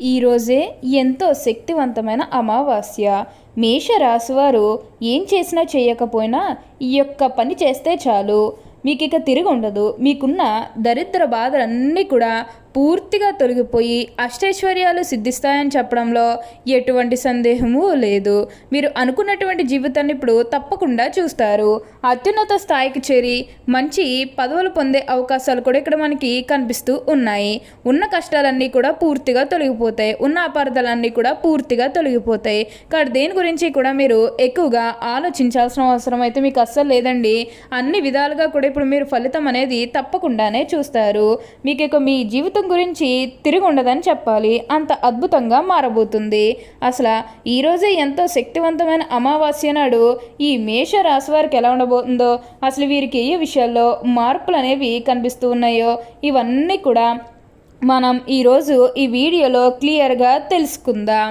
ఈరోజే ఎంతో శక్తివంతమైన అమావాస్య. మేషరాశివారు ఏం చేసినా చేయకపోయినా ఈ యొక్క పని చేస్తే చాలు. మీకు ఇక తిరిగి ఉండదు మీకున్న దరిద్ర బాధలన్నీ కూడా పూర్తిగా తొలగిపోయి అష్టైశ్వర్యాలు సిద్ధిస్తాయని చెప్పడంలో ఎటువంటి సందేహము లేదు. మీరు అనుకున్నటువంటి జీవితాన్ని ఇప్పుడు తప్పకుండా చూస్తారు. అత్యున్నత స్థాయికి చేరి మంచి పదవులు పొందే అవకాశాలు కూడా ఇక్కడ మనకి కనిపిస్తూ ఉన్నాయి. ఉన్న కష్టాలన్నీ కూడా పూర్తిగా తొలగిపోతాయి. ఉన్న అపార్థాలన్నీ కూడా పూర్తిగా తొలగిపోతాయి. కాబట్టి దేని గురించి కూడా మీరు ఎక్కువగా ఆలోచించాల్సిన అవసరం అయితే మీకు అస్సలు లేదండి. అన్ని విధాలుగా కూడా ఇప్పుడు మీరు ఫలితం అనేది తప్పకుండానే చూస్తారు. మీకు ఇక మీ జీవితం గురించి తిరిగి ఉండదని చెప్పాలి. అంత అద్భుతంగా మారబోతుంది. అసలు ఈరోజే ఎంతో శక్తివంతమైన అమావాస్య నాడు ఈ మేష రాశి వారికి ఎలా ఉండబోతుందో అసలు వీరికి ఏ విషయాల్లో మార్పులు అనేవి కనిపిస్తూ ఉన్నాయో ఇవన్నీ కూడా మనం ఈరోజు ఈ వీడియోలో క్లియర్గా తెలుసుకుందాం.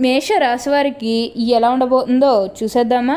మేష రాశి వారికి ఎలా ఉండబోతుందో చూసేద్దామా?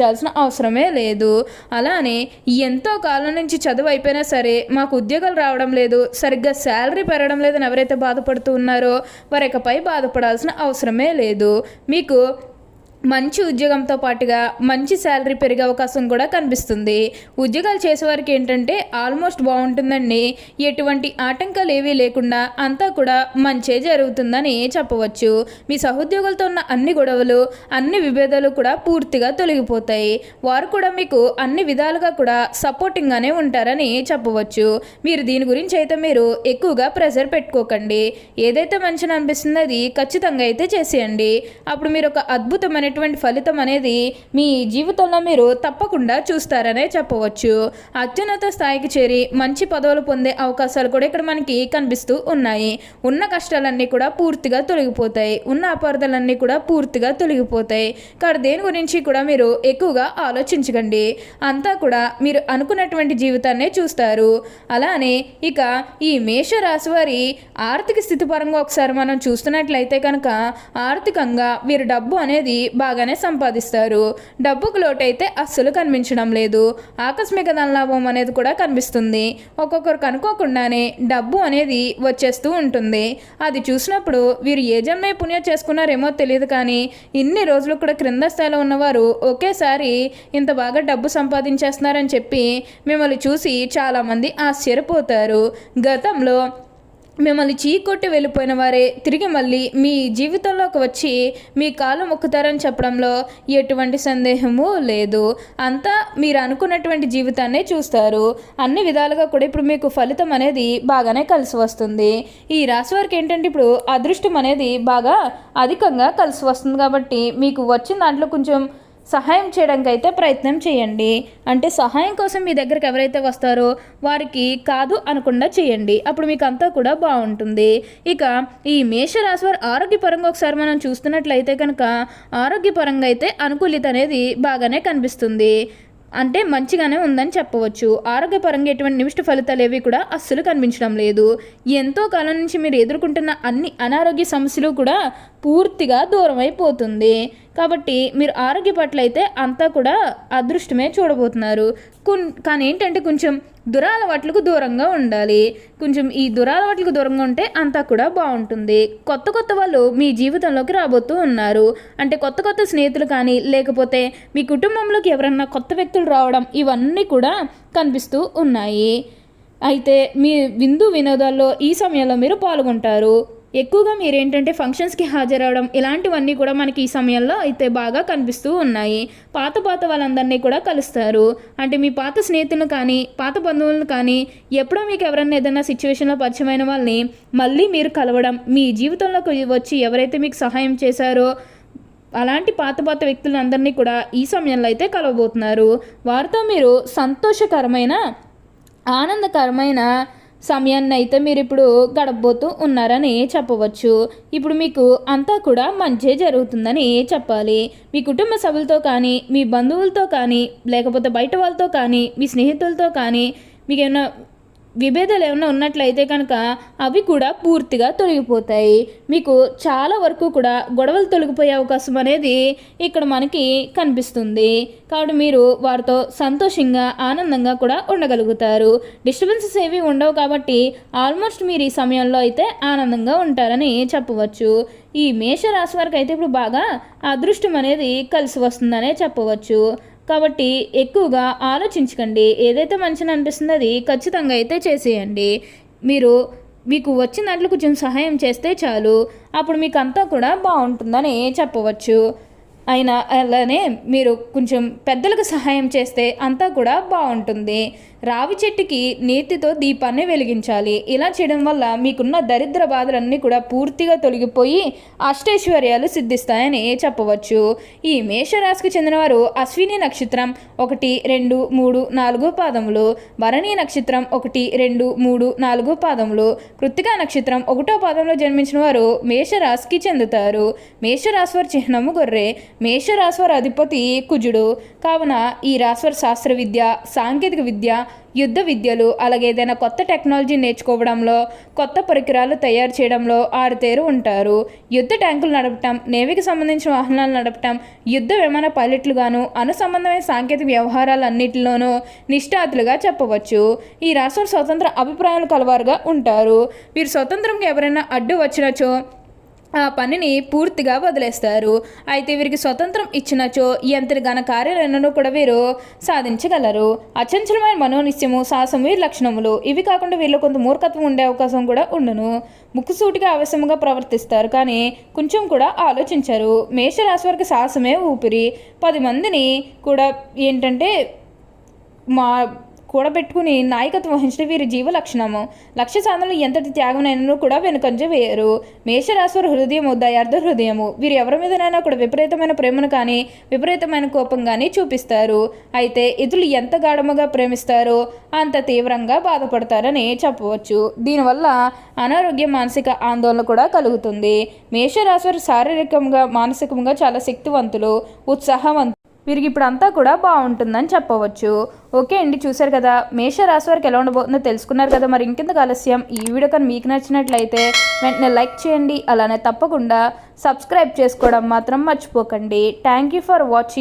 ఆలోచించాల్సిన అవసరమే లేదు. అలానే ఎంతో కాలం నుంచి చదువు అయిపోయినా సరే మాకు ఉద్యోగాలు రావడం లేదు. సరిగ్గా శాలరీ పెరగడం లేదని ఎవరైతే బాధపడుతూ ఉన్నారో వారి ఇకపై బాధపడాల్సిన అవసరమే లేదు. మీకు మంచి ఉద్యోగంతో పాటుగా మంచి శాలరీ పెరిగే అవకాశం కూడా కనిపిస్తుంది. ఉద్యోగాలు చేసేవారికి ఏంటంటే ఆల్మోస్ట్ బాగుంటుందండి. ఎటువంటి ఆటంకాలు ఏవీ లేకుండా అంతా కూడా మంచే జరుగుతుందని చెప్పవచ్చు. మీ సహోద్యోగులతో ఉన్న అన్ని గొడవలు అన్ని విభేదాలు కూడా పూర్తిగా తొలగిపోతాయి. వారు కూడా మీకు అన్ని విధాలుగా కూడా సపోర్టింగ్గానే ఉంటారని చెప్పవచ్చు. మీరు దీని గురించి అయితే మీరు ఎక్కువగా ప్రెషర్ పెట్టుకోకండి. ఏదైతే మంచిని అనిపిస్తుందో అది ఖచ్చితంగా అయితే చేసేయండి. అప్పుడు మీరు ఒక అద్భుతమైన అద్భుతమైనటువంటి ఫలితం అనేది మీ జీవితంలో మీరు తప్పకుండా చూస్తారనే చెప్పవచ్చు. అత్యున్నత స్థాయికి చేరి మంచి పదవులు పొందే అవకాశాలు కూడా ఇక్కడ మనకి కనిపిస్తూ ఉన్నాయి. ఉన్న కష్టాలన్నీ కూడా పూర్తిగా తొలగిపోతాయి. ఉన్న అపార్థాలన్నీ కూడా పూర్తిగా తొలగిపోతాయి. కాబట్టి దేని గురించి కూడా మీరు ఎక్కువగా ఆలోచించకండి. అంతా కూడా మీరు అనుకున్నటువంటి జీవితాన్నే చూస్తారు. అలానే ఇక ఈ మేష రాశి వారి ఆర్థిక స్థితి పరంగా ఒకసారి మనం చూస్తున్నట్లయితే కనుక ఆర్థికంగా వీరు డబ్బు అనేది బాగానే సంపాదిస్తారు. డబ్బుకు లోటైతే అస్సలు కనిపించడం లేదు. ఆకస్మిక ధనలాభం అనేది కూడా కనిపిస్తుంది. ఒక్కొక్కరు కనుక్కోకుండానే డబ్బు అనేది వచ్చేస్తూ ఉంటుంది. అది చూసినప్పుడు వీరు ఏ జన్మే పుణ్యం చేసుకున్నారేమో తెలియదు కానీ ఇన్ని రోజులు కూడా క్రింద స్థాయిలో ఉన్నవారు ఒకేసారి ఇంత బాగా డబ్బు సంపాదించేస్తున్నారని చెప్పి మిమ్మల్ని చూసి చాలామంది ఆశ్చర్యపోతారు. గతంలో మిమ్మల్ని చీకొట్టి వెళ్ళిపోయిన వారే తిరిగి మళ్ళీ మీ జీవితంలోకి వచ్చి మీ కాలు మొక్కుతారని చెప్పడంలో ఎటువంటి సందేహము లేదు. అంతా మీరు అనుకున్నటువంటి జీవితాన్నే చూస్తారు. అన్ని విధాలుగా కూడా ఇప్పుడు మీకు ఫలితం అనేది బాగానే కలిసి వస్తుంది. ఈ రాశి వారికి ఏంటంటే ఇప్పుడు అదృష్టం అనేది బాగా అధికంగా కలిసి వస్తుంది కాబట్టి మీకు వచ్చిన దాంట్లో కొంచెం సహాయం చేయడానికి అయితే ప్రయత్నం చేయండి. అంటే సహాయం కోసం మీ దగ్గరికి ఎవరైతే వస్తారో వారికి కాదు అనకుండా చేయండి. అప్పుడు మీకు అంతా కూడా బాగుంటుంది. ఇక ఈ మేషరాశి వారి ఆరోగ్యపరంగా ఒకసారి మనం చూస్తున్నట్లయితే కనుక ఆరోగ్యపరంగా అయితే అనుకూలిత అనేది బాగానే కనిపిస్తుంది. అంటే మంచిగానే ఉందని చెప్పవచ్చు. ఆరోగ్యపరంగా ఎటువంటి నిమిష్ట ఫలితాలు ఏవి కూడా అస్సలు కనిపించడం లేదు. ఎంతో కాలం నుంచి మీరు ఎదుర్కొంటున్న అన్ని అనారోగ్య సమస్యలు కూడా పూర్తిగా దూరం అయిపోతుంది. కాబట్టి మీరు ఆరోగ్య పట్ల అయితే అంతా కూడా అదృష్టమే చూడబోతున్నారు. కొన్ కానీ ఏంటంటే కొంచెం దురాలవాట్లకు దూరంగా ఉండాలి. కొంచెం ఈ దురాలవాట్లకు దూరంగా ఉంటే అంతా కూడా బాగుంటుంది. కొత్త కొత్త వాళ్ళు మీ జీవితంలోకి రాబోతూ ఉన్నారు. అంటే కొత్త కొత్త స్నేహితులు కానీ లేకపోతే మీ కుటుంబంలోకి ఎవరన్నా కొత్త వ్యక్తులు రావడం ఇవన్నీ కూడా కనిపిస్తూ ఉన్నాయి. అయితే మీ విందు వినోదాల్లో ఈ సమయంలో మీరు పాల్గొంటారు. ఎక్కువగా మీరు ఏంటంటే ఫంక్షన్స్కి హాజరవడం ఇలాంటివన్నీ కూడా మనకి ఈ సమయంలో అయితే బాగా కనిపిస్తూ ఉన్నాయి. పాత పాత వాళ్ళందరినీ కూడా కలుస్తారు. అంటే మీ పాత స్నేహితులను కానీ పాత బంధువులను కానీ ఎప్పుడో మీకు ఎవరైనా ఏదైనా సిచ్యువేషన్లో పరిచయమైన వాళ్ళని మళ్ళీ మీరు కలవడం మీ జీవితంలోకి వచ్చి ఎవరైతే మీకు సహాయం చేశారో అలాంటి పాత పాత వ్యక్తులందరినీ కూడా ఈ సమయంలో అయితే కలవబోతున్నారు. వారితో మీరు సంతోషకరమైన ఆనందకరమైన సమయాన్ని అయితే మీరు ఇప్పుడు గడపబోతూ ఉన్నారని చెప్పవచ్చు. ఇప్పుడు మీకు అంతా కూడా మంచి జరుగుతుందని చెప్పాలి. మీ కుటుంబ సభ్యులతో కానీ మీ బంధువులతో కానీ లేకపోతే బయట వాళ్ళతో కానీ మీ స్నేహితులతో కానీ మీకు ఏమైనా విభేదాలు ఏమైనా ఉన్నట్లయితే కనుక అవి కూడా పూర్తిగా తొలగిపోతాయి. మీకు చాలా వరకు కూడా గొడవలు తొలగిపోయే అవకాశం అనేది ఇక్కడ మనకి కనిపిస్తుంది. కాబట్టి మీరు వారితో సంతోషంగా ఆనందంగా కూడా ఉండగలుగుతారు. డిస్టర్బెన్సెస్ ఏవి ఉండవు కాబట్టి ఆల్మోస్ట్ మీరు ఈ సమయంలో అయితే ఆనందంగా ఉంటారని చెప్పవచ్చు. ఈ మేషరాశి వారికి అయితే ఇప్పుడు బాగా అదృష్టం అనేది కలిసి వస్తుందనే చెప్పవచ్చు. కాబట్టి ఎక్కువగా ఆలోచించకండి. ఏదైతే మంచిని అనిపిస్తుందో అది ఖచ్చితంగా అయితే చేసేయండి. మీరు మీకు వచ్చిన దాంట్లో కొంచెం సహాయం చేస్తే చాలు. అప్పుడు మీకు అంతా కూడా బాగుంటుందని చెప్పవచ్చు. అయినా అలానే మీరు కొంచెం పెద్దలకు సహాయం చేస్తే అంతా కూడా బాగుంటుంది. రావి చెట్టుకి నీతితో దీపాన్ని వెలిగించాలి. ఇలా చేయడం వల్ల మీకున్న దరిద్ర బాధలన్నీ కూడా పూర్తిగా తొలగిపోయి అష్టైశ్వర్యాలు సిద్ధిస్తాయని చెప్పవచ్చు. ఈ మేషరాశికి చెందినవారు అశ్విని నక్షత్రం ఒకటి రెండు మూడు నాలుగు పాదములు భరణి నక్షత్రం ఒకటి రెండు మూడు నాలుగు పాదములు కృత్తికా నక్షత్రం ఒకటో పాదంలో జన్మించిన వారు మేషరాశికి చెందుతారు. మేషరాశి వారి చిహ్నము గొర్రె మేషరాశివారి అధిపతి కుజుడు. కావున ఈ రాశివారి శాస్త్ర విద్య సాంకేతిక విద్య యుద్ధ విద్యలు అలాగే ఏదైనా కొత్త టెక్నాలజీ నేర్చుకోవడంలో కొత్త పరికరాలు తయారు చేయడంలో ఆరుతేరు ఉంటారు. యుద్ధ ట్యాంకులు నడపటం నేవీకి సంబంధించిన వాహనాలు నడపటం యుద్ధ విమాన పైలట్లుగాను అనుసంబంధమైన సాంకేతిక వ్యవహారాలన్నింటిలోనూ నిష్ఠాతులుగా చెప్పవచ్చు. ఈ రాష్ట్ర స్వతంత్ర అభిప్రాయాలు కలవారుగా ఉంటారు. వీరు స్వతంత్రంగా ఎవరైనా అడ్డు వచ్చినచో ఆ పనిని పూర్తిగా వదిలేస్తారు. అయితే వీరికి స్వతంత్రం ఇచ్చినచో ఎంతటి ఘన కార్యాలన్నను కూడా వీరు సాధించగలరు. అచంచలమైన మనోనిశ్చయము సాహసం వీరి లక్షణములు ఇవి కాకుండా వీరిలో కొంత మూర్ఖత్వం ఉండే అవకాశం కూడా ఉండను. ముక్కుసూటిగా ఆవేశంగా ప్రవర్తిస్తారు కానీ కొంచెం కూడా ఆలోచించరు. మేషరాశి వారికి సాహసమే ఊపిరి. పది మందిని కూడా ఏంటంటే మా కూడబెట్టుకుని నాయకత్వం వహించిన వీరి జీవ లక్షణము లక్ష్య సాధనలు ఎంతటి త్యాగమైనను కూడా వెనుకంజ వేయరు. మేషరాశివారి హృదయము దయార్థ హృదయము. వీరు ఎవరి మీదనైనా కూడా విపరీతమైన ప్రేమను కానీ విపరీతమైన కోపం కానీ చూపిస్తారు. అయితే ఇతరులు ఎంత గాఢముగా ప్రేమిస్తారో అంత తీవ్రంగా బాధపడతారని చెప్పవచ్చు. దీనివల్ల అనారోగ్య మానసిక ఆందోళన కూడా కలుగుతుంది. మేషరాశివారు శారీరకంగా మానసికంగా చాలా శక్తివంతులు ఉత్సాహవంతులు. వీరికి ఇప్పుడు అంతా కూడా బాగుంటుందని చెప్పవచ్చు. ఓకే అండి చూశారు కదా. మేషరాశి వారికి ఎలా ఉండబోతుందో తెలుసుకున్నారు కదా. మరి ఇంకెందుకు ఆలస్యం? ఈ వీడియో కానీ మీకు నచ్చినట్లయితే వెంటనే లైక్ చేయండి. అలానే తప్పకుండా సబ్స్క్రైబ్ చేసుకోవడం మాత్రం మర్చిపోకండి. Thank you for watching.